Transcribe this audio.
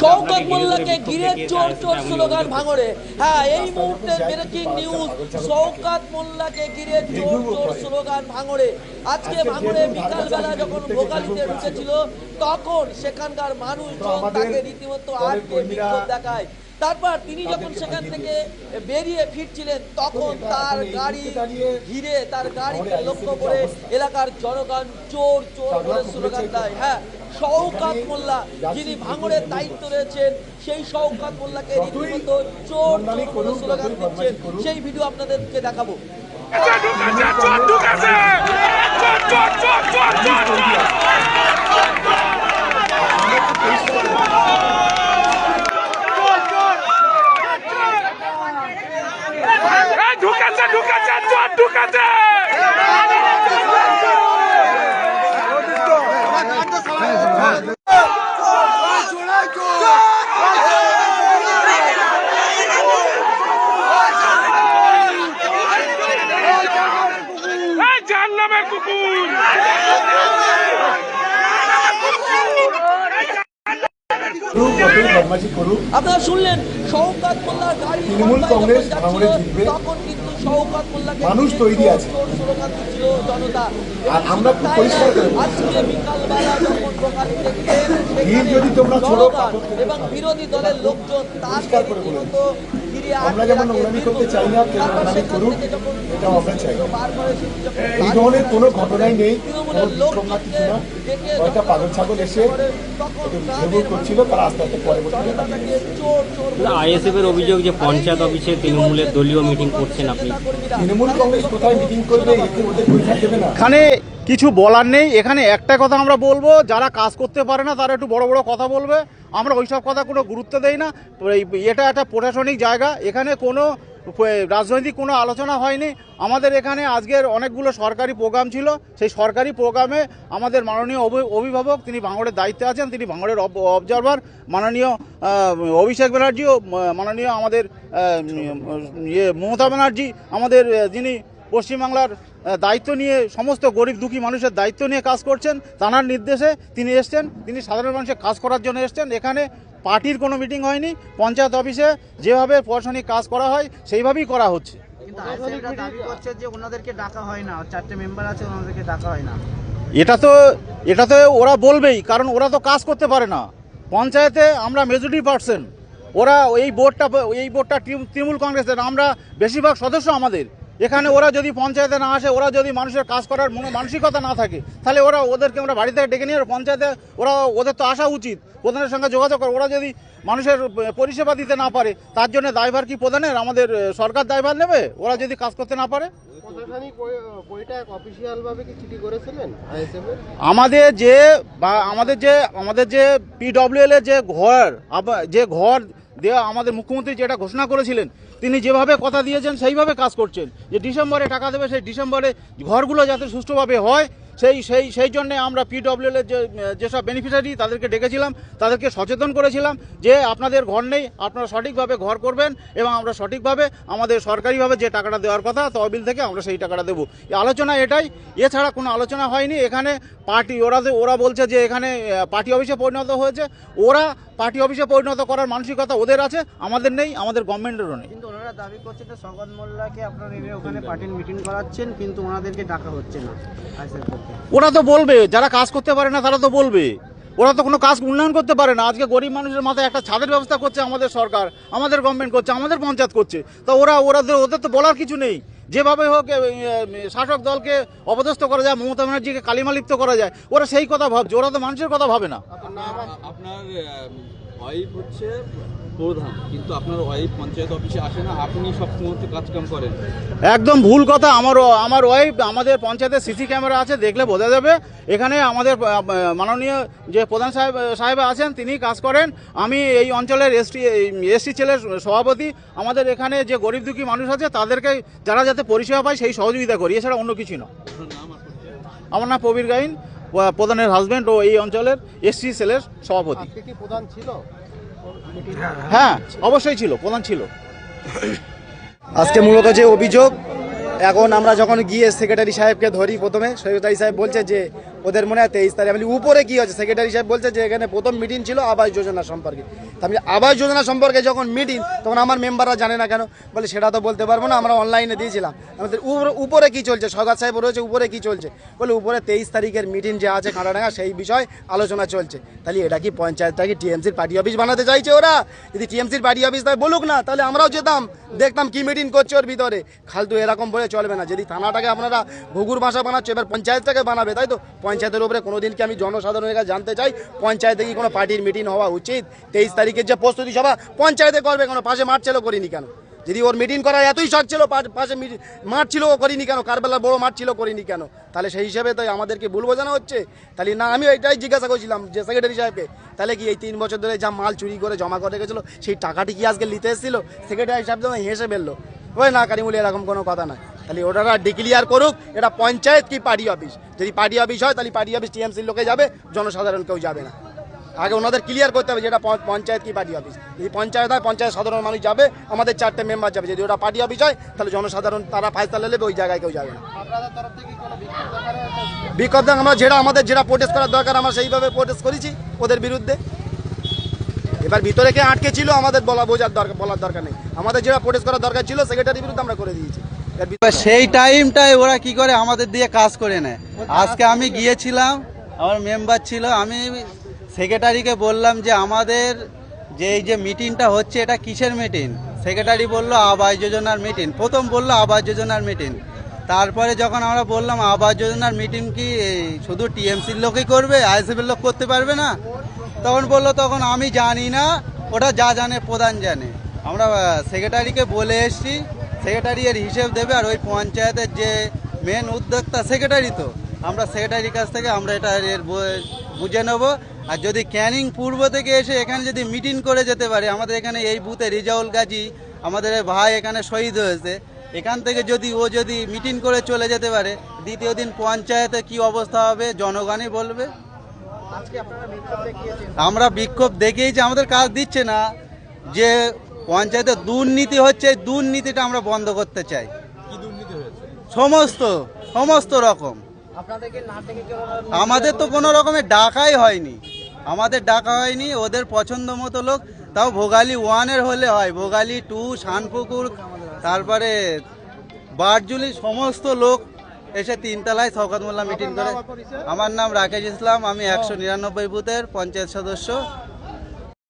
শওকত মোল্লাকে ঘিরে চোর চোর স্লোগান ভাঙড়ে। হ্যাঁ এই মুহূর্তে ব্রেকিং নিউজ শওকত মোল্লাকে ঘিরে চোর চোর স্লোগান ভাঙড়ে। আজকে ভাঙড়ে বিকালবেলা যখন ভোগালিতে ঢুকেছিল তখন সেখানকার মানুষজন তাকে রীতিমতো আটকে বিক্ষোভ দেখায়। তারপর তিনি যখন সেখান থেকে বেরিয়ে ফিরছিলেন তখন তার গাড়ি ঘিরে তার গাড়িকে লক্ষ্য করে এলাকার জনগণ চোর চোর বলে স্লোগান দেয় হ্যাঁ শওকাত মোল্লা যিনি ভাঙড়ের দায়িত্ব রয়েছেন সেই শওকাত মোল্লাকে রীতিমতো চোর চোর স্লোগান দিচ্ছেন সেই ভিডিও আপনাদেরকে দেখাবো ঢুকেছে চোর চোর চোর চোর চোর চোর চোর এই ঢুকেছে ঢুকেছে চোর ঢুকেছে এই যার নামের কুকুর করুক যতই বদমাশি করুক আপনারা শুনলেন শওকাত মোল্লার গাড়ি তৃণমূল কংগ্রেস ভাঙড়ে জিতবে। তখন কিন্তু শওকাত মোল্লাকে মানুষ তৈরি আছে। জনতা আর আমরা খুব তাই পরিষ্কার করে আজকে বিকালবেলা যখন ভোগালী দেখলেন যদি তোমরা ছোড়ো, এবং বিরোধী দলের লোকজন তার করে আমরা যেমন নোংরামি করতে চাই না, কেউ নোংরামি করুক, এটাও আমরা চাই। এই ধরনের কোনো ঘটনাই নেই কোনো না কিছু না। কয়েকটা পাগল ছাগল এসে ভেবুর করছিল তারা আস্তে আস্তে পরবর্তীতে তাকে জনতাকে চোর চোর বলে আইএসএফ এর অভিযোগ যে পঞ্চায়েত অফিসে তৃণমূলের দলীয় মিটিং করছেন আপনি। তৃণমূল কংগ্রেস কোথায় মিটিং করবে এতে ওদের পরীক্ষা দেবে না। এখানে কিছু বলার নেই। এখানে একটা কথা আমরা বলব, যারা কাজ করতে পারে না, তারা একটু বড় বড় কথা বলবে। আমরা ওইসব কথা কোনো গুরুত্ব দেই না। এটা একটা প্রশাসনিক জায়গা। এখানে কোনো, রাজনৈতিক কোনো আলোচনা হয়নি। আমাদের এখানে আজকের অনেকগুলো সরকারি প্রোগ্রাম ছিল। সেই সরকারি প্রোগ্রামে আমাদের মাননীয় অভি- অভিভাবক, তিনি ভাঙড়ের দায়িত্বে আছেন, তিনি ভাঙড়ের অব- অবজারভার মাননীয় অভিষেক ব্যানার্জি ও মাননীয় আমাদের ইয়ে মমতা ব্যানার্জি, আমাদের যিনি পশ্চিমবাংলার দায়িত্ব নিয়ে সমস্ত গরিব দুঃখী মানুষের দায়িত্ব নিয়ে কাজ করছেন। তাঁর নির্দেশে তিনি এসছেন। তিনি সাধারণ মানুষের কাজ করার জন্য এসছেন। এখানে পার্টির কোনো মিটিং হয়নি। পঞ্চায়েত অফিসে যেভাবে প্রশাসনিক কাজ করা হয় সেইভাবেই করা হচ্ছে। কিন্তু আইএসএফরা দাবি যে ওনাদেরকে ডাকা হয় না। চারটে মেম্বার আছে ওনাদেরকে ডাকা হয় না। এটা তো এটা তো ওরা বলবেই কারণ ওরা তো কাজ করতে পারে না। পঞ্চায়েতে আমরা মেজরিটি পার্সেন্ট ওরা এই বোর্ডটা এই বোর্ডটা তৃণমূল কংগ্রেসের। আমরা বেশিরভাগ সদস্য আমাদের। এখানে ওরা যদি পঞ্চায়েতে না আসে ওরা যদি মানুষের কাজ করার মনো মানসিকতা না থাকে তাহলে ওরা ওদেরকে আমরা বাড়ি থেকে ডেকে নিয়ে পঞ্চায়েতে ওরা ওদের তো আসা উচিত। প্রধানের সঙ্গে যোগাযোগ করে। ওরা যদি মানুষের পরিষেবা দিতে না পারে তার জন্য দায়ভার কি প্রধানের? আমাদের সরকার দায়ভার নেবে? ওরা যদি কাজ করতে না পারে? আমাদের যে বা আমাদের যে আমাদের যে পিডব্লিউএল এর যে ঘর যে ঘর দেওয়া আমাদের মুখ্যমন্ত্রী যেটা ঘোষণা করেছিলেন তিনি যেভাবে কথা দিয়েছেন সেইভাবে কাজ করছেন। যে ডিসেম্বরে টাকা দেবে, সেই ডিসেম্বরে ঘরগুলো যাতে সুষ্ঠুভাবে হয় সেই সেই সেই জন্যে আমরা পিডব্লিউএল এর যেসব বেনিফিশিয়ারি তাদেরকে ডেকেছিলাম, তাদেরকে সচেতন করেছিলাম যে আপনাদের ঘর নেই, আপনারা সঠিকভাবে ঘর করবেন এবং আমরা সঠিকভাবে আমাদের সরকারিভাবে যে টাকাটা দেওয়ার কথা তহবিল থেকে আমরা সেই টাকাটা দেবো। আলোচনা এটাই, এছাড়া কোনো আলোচনা হয়নি। এখানে পার্টি, ওরা ওরা বলছে যে এখানে পার্টি অফিসে পরিণত হয়েছে। ওরা পার্টি অফিসে পরিণত করার মানসিকতা ওদের আছে, আমাদের নেই, আমাদের গভর্নমেন্টেরও নেই। ওনারা দাবি করছে যে সগত মোল্লাকে আপনারা এনে ওখানে পার্টির মিটিং করাচ্ছেন কিন্তু ওনাদেরকে ডাকা হচ্ছে না ওরা তো বলবে যারা কাজ করতে পারে না তারা তো বলবে। ওরা তো কোনো কাজ উন্নয়ন করতে পারে না। আজকে গরিব মানুষের মাথায় একটা ছাদের ব্যবস্থা করছে আমাদের সরকার আমাদের গভর্নমেন্ট করছে আমাদের পঞ্চায়েত করছে। তা ওরা ওরা ওদের তো বলার কিছু নেই। যেভাবে হোক শাসক দলকে অপদস্থ করা যায় মমতা ব্যানার্জিকে কালিমালিপ্ত করা যায় ওরা সেই কথা ভাবছে ওরা তো মানুষের কথা ভাবে না। আপনার ওয়াইফ হচ্ছে প্রধান কিন্তু আপনার ওয়াইফ পঞ্চায়েত অফিসে আসে না আপনি সব মুহূর্তে কাজকাম করেন। একদম ভুল কথা আমার আমার ওয়াইফ আমাদের পঞ্চায়েতের সিসি ক্যামেরা আছে দেখলে বোঝা যাবে। এখানে আমাদের মাননীয় যে প্রধান সাহেব সাহেব আছেন তিনি কাজ করেন। আমি এই অঞ্চলের এসটি এসটি ছেলের সভাপতি। আমাদের এখানে যে গরিব দুঃখী মানুষ আছে তাদেরকে যারা যাতে পরিষেবা পায় সেই সহযোগিতা করি। এছাড়া অন্য কিছু না আমার নাম প্রবীর গাইন। প্রধানের হাজব্যান্ড ও এই অঞ্চলের এসসি সেলের সভাপতি। প্রধান ছিল? হ্যাঁ অবশ্যই ছিল প্রধান ছিল। আজকে মূলত যে অভিযোগ এখন আমরা যখন গিয়ে সেক্রেটারি সাহেবকে ধরি প্রথমে সেক্রেটারি সাহেব বলছে যে ওদের মনে হয় তেইশ তারিখ। আমি উপরে কি হচ্ছে সেক্রেটারি সাহেব বলছে যে এখানে প্রথম মিটিং ছিল আবাস যোজনা সম্পর্কে। আমি আবাস যোজনা সম্পর্কে যখন মিটিং তখন আমার মেম্বাররা জানে না কেন? বলে, সেটা তো বলতে পারব না, আমরা অনলাইনে দিয়েছিলাম। আমাদের উপরে- কি চলছে? সগাত সাহেব রয়েছে উপরে কি চলছে? বলে, উপরে তেইশ তারিখের মিটিং যে আছে কাঁটাডাঙ্গা সেই বিষয় আলোচনা চলছে। তাহলে এটা কি পঞ্চায়েতটা কি টিএমসির পার্টি অফিস বানাতে চাইছে ওরা? যদি টিএমসির পার্টি অফিস তাই বলুক না, তাহলে আমরাও যেতাম। দেখতাম কি মিটিং করছে ওর ভিতরে। খালতু এরকম বলে চলবে না। যদি থানাটাকে আপনারা ঘুঘুর ভাষা বানাচ্ছে, এবার পঞ্চায়েতটাকে বানাবে, তাই তো? পঞ্চায়েতের উপরে কোনোদিন কি আমি জনসাধারণের কাছে জানতে চাই, পঞ্চায়েতে কি কোনো পার্টির মিটিং হওয়া উচিত? তেইশ তারিখের যে প্রস্তুতি সভা, পঞ্চায়েতে করবে কেন? পাশে মাঠ ছিল করিনি কেন? যদি ওর মিটিং করার এতই শখ ছিল পাশে মাঠ ছিল ও করিনি কেন? কারবেলার বড় মাঠ ছিল করিনি কেন? তাহলে সেই হিসেবে তো আমাদেরকে ভুল বোঝানো হচ্ছে? তাহলে না আমি এটাই জিজ্ঞাসা করছিলাম যে সেক্রেটারি সাহেবকে, তাহলে কি এই তিন বছর ধরে যা মাল চুরি করে জমা করে রেখেছিল, সেই টাকাটি কি আজকে নিতে এসেছিল? সেক্রেটারি সাহেব যখন হেসে ফেলল। ওই না, কারিমুলি, এরকম কোনো কথা না তাহলে ওটা ডিক্লিয়ার করুক, এটা পঞ্চায়েত কি পার্টি অফিস? যদি পার্টি অফিস হয়, তাহলে পার্টি অফিস টিএমসির লোকে যাবে, জনসাধারণ কেউ যাবে না। আগে ওনাদের ক্লিয়ার করতে হবে যেটা পঞ্চায়েত কি পার্টি অফিস। যদি পঞ্চায়েত হয়, পঞ্চায়েত সাধারণ মানুষ যাবে, আমাদের চারটে মেম্বার যাবে। যদি ওটা পার্টি অফিস হয়, তাহলে জনসাধারণ তারা ফায়সালা নেবে, ওই জায়গায় কেউ যাবে না। বিক্ষোভ আমরা যেটা আমাদের যেটা প্রোটেস্ট করার দরকার, আমরা সেইভাবে প্রোটেস্ট করেছি ওদের বিরুদ্ধে। এবার ভিতরে কে আটকে ছিল, আমাদের বলা বোঝার দরকার বলার দরকার নেই। আমাদের যেটা প্রোটেস্ট করার দরকার ছিল, সেক্রেটারির বিরুদ্ধে আমরা করে দিয়েছি। সেই টাইমটায় ওরা কি করে আমাদের দিয়ে কাজ করে নেয়। আজকে আমি গিয়েছিলাম, আমার মেম্বার ছিল, আমি সেক্রেটারিকে বললাম যে আমাদের যে এই যে মিটিংটা হচ্ছে, এটা কিসের মিটিং? সেক্রেটারি বলল, আবাস যোজনার মিটিং। প্রথম বলল, আবাস যোজনার মিটিং। তারপরে যখন আমরা বললাম, আবাস যোজনার মিটিং কি শুধু টিএমসির লোকই করবে, আইএসএফের লোক করতে পারবে না? তখন বলল, তখন আমি জানি না, ওটা যা জানে, প্রধান জানে। আমরা সেক্রেটারিকে বলে এসেছি সেক্রেটারি এর হিসেব দেবে আর ওই পঞ্চায়েতের যে মেন উদ্যোক্তা সেক্রেটারি তো। আমরা সেক্রেটারির কাছ থেকে আমরা এটা এর বুঝে নেব। আর যদি ক্যানিং পূর্ব থেকে এসে এখানে যদি মিটিং করে যেতে পারে আমাদের এখানে এই বুথে রিজাউল গাজী আমাদের ভাই এখানে শহীদ হয়েছে। এখান থেকে যদি ও যদি মিটিং করে চলে যেতে পারে দ্বিতীয় দিন পঞ্চায়েতে কি অবস্থা হবে জনগণই বলবে। আমরা বিক্ষোভ দেখেই যে আমাদের কাজ দিচ্ছে না। যে পঞ্চায়েতে দুর্নীতি হচ্ছে এই দুর্নীতিটা আমরা বন্ধ করতে চাই। কি দুর্নীতি হয়েছে? সমস্ত সমস্ত রকম। আমাদের তো কোনো রকমের ডাকাই হয়নি। আমাদের ডাকা হয়নি ওদের পছন্দ মতো লোক। তাও ভোগালী ওয়ানের হলে হয় ভোগালী টু শানপুকুর তারপরে বারজুলি সমস্ত লোক এসে তিনতলায় শওকত মোল্লা মিটিং করে। আমার নাম রাকেশ ইসলাম আমি একশো নিরানব্বই বুথের পঞ্চায়েত সদস্য।